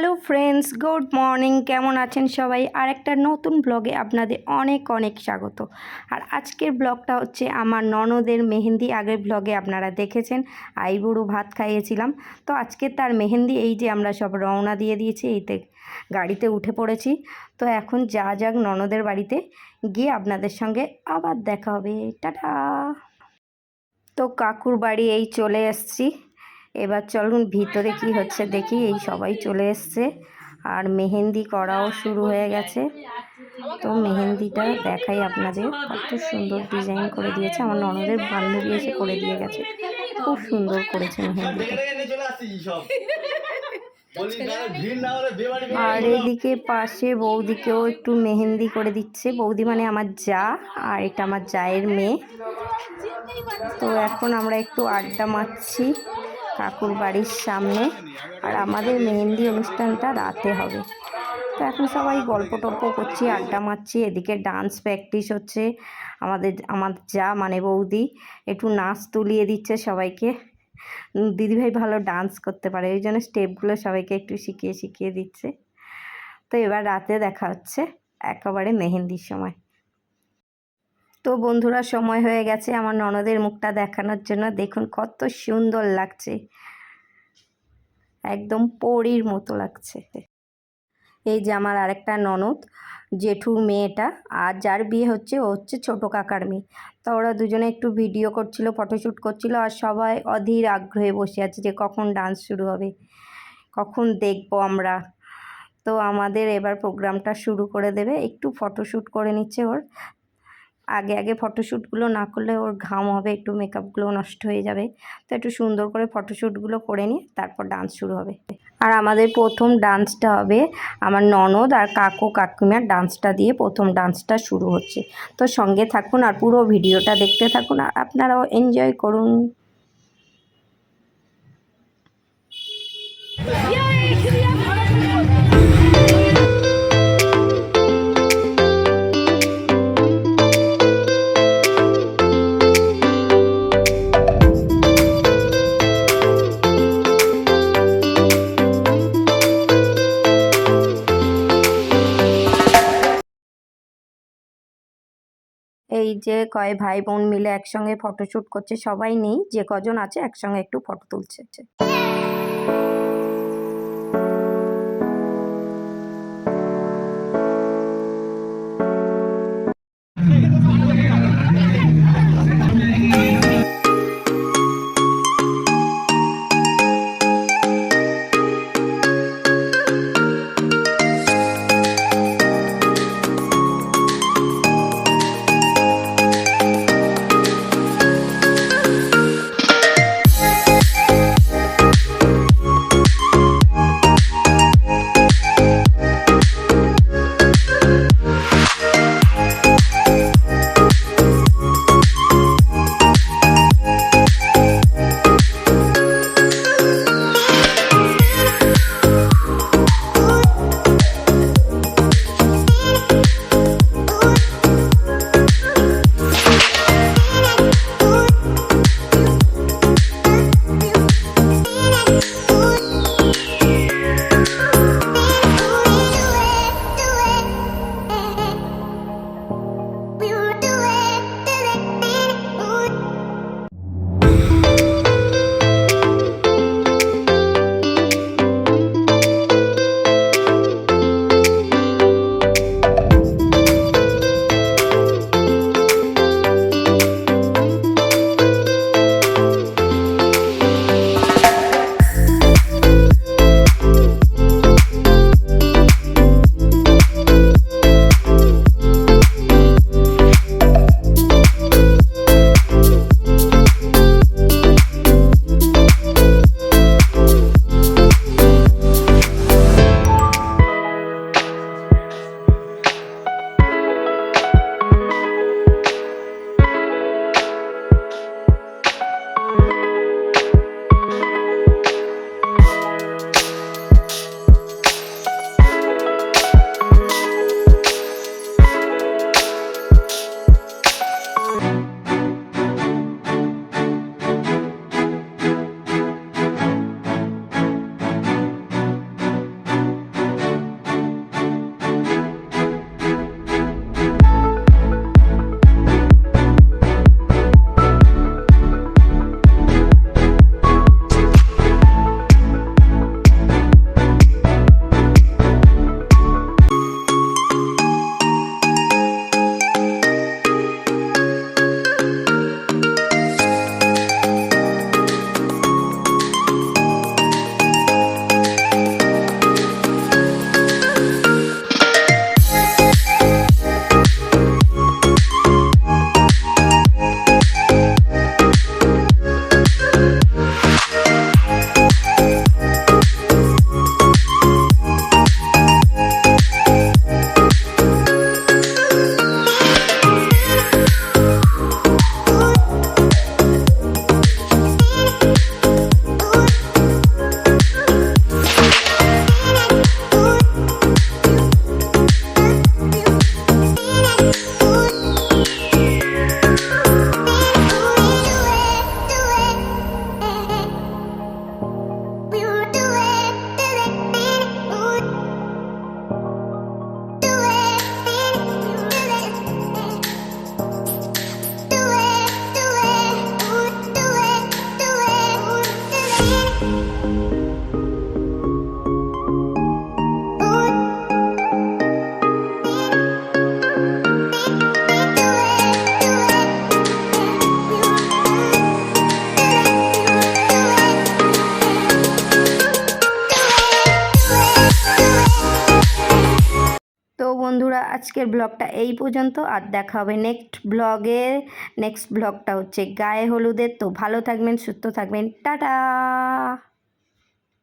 Hello friends, good morning. কেমন আছেন সবাই? আর একটা নতুন ব্লগে আপনাদের অনেক অনেক স্বাগত। আর আজকের ব্লগটা হচ্ছে আমার ননদের মেহেন্দি। আগের ব্লগে আপনারা দেখেছেন, আইবুড়ো ভাত খাইয়েছিলাম। তো আজকে তার মেহেন্দি, এই যে আমরা সব রওনা দিয়ে দিয়েছি এইতে গাড়িতে উঠে পড়েছি। তো এখন যা যাক ননদের বাড়িতে, গিয়ে আপনাদের সঙ্গে আবার দেখা হবে। টাটা! তো কাকুর বাড়ি এই চলে এসছি। এবার চলুন ভিতরে কি হচ্ছে দেখি এই সবাই চলে এসছে। আর মেহেন্দি করাও শুরু হয়ে গেছে। তো মেহেন্দিটা দেখাই আপনাদের কত সুন্দর ডিজাইন করে দিয়েছে। আমার ননদের বান্ধবী এসে করে দিয়ে গেছে। খুব সুন্দর করেছে মেহেন্দিটা। আর এদিকে পাশে বৌদিকেও একটু মেহেন্দি করে দিচ্ছে। বৌদি মানে আমার যা আর এটা আমার জায়ের মেয়ে। তো এখন আমরা একটু আড্ডা মারছি। কাকুর বাড়ির সামনে আর আমাদের মেহেন্দি অনুষ্ঠানটা রাতে হবে। তো এখন সবাই গল্প টল্প করছি, আড্ডা মারছি, এদিকে ডান্স প্র্যাকটিস হচ্ছে। আমাদের, আমার যা মানে বৌদি, একটু নাচ তুলিয়ে দিচ্ছে সবাইকে। দিদিভাই ভালো ডান্স করতে পারে ওই জন্য স্টেপগুলো সবাইকে একটু শিখিয়ে শিখিয়ে দিচ্ছে। তো এবার রাতে দেখা হচ্ছে, একেবারে মেহেন্দির সময়। তো বন্ধুরা, সময় হয়ে গেছে আমার ননদের মুখটা দেখানোর জন্য। দেখুন কত সুন্দর লাগছে। একদম পরীর মতো লাগছে। এই যে আমার আরেকটা ননদ, জেঠুর মেয়েটা, আর যার বিয়ে হচ্ছে, ও হচ্ছে ছোটো কাকার মেয়ে। তো ওরা দুজনে একটু ভিডিও করছিল ফটোশ্যুট করছিল, আর সবাই অধীর আগ্রহে বসে আছে যে কখন ডান্স শুরু হবে, কখন দেখব আমরা। তো আমাদের এবার প্রোগ্রামটা শুরু করে দেবে। একটু ফটোশ্যুট করে নিচ্ছে ওর। আগে আগে ফটোশ্যুটগুলো না করলে ওর ঘাম হবে, একটু মেকআপগুলো নষ্ট হয়ে যাবে। তো একটু সুন্দর করে ফটোশ্যুটগুলো করে নিয়ে তারপর ডান্স শুরু হবে। আর আমাদের প্রথম ডান্সটা হবে আমার ননদ আর কাকু কাকিমার ডান্সটা দিয়ে প্রথম ডান্সটা শুরু হচ্ছে। তো সঙ্গে থাকুন আর পুরো ভিডিওটা দেখতে থাকুন আর আপনারাও এনজয় করুন। এই যে কয় ভাই বোন মিলে একসঙ্গে ফটোশ্যুট করছে, সবাই নেই, যে কজন আছে একসঙ্গে একটু ফটো তুলছে। আজকের ব্লগটা এই পর্যন্ত। আর দেখা হবে নেক্সট ব্লগে। নেক্সট ব্লগটা হচ্ছে গায়ে হলুদের। তো ভালো থাকবেন, সুস্থ থাকবেন। টাটা!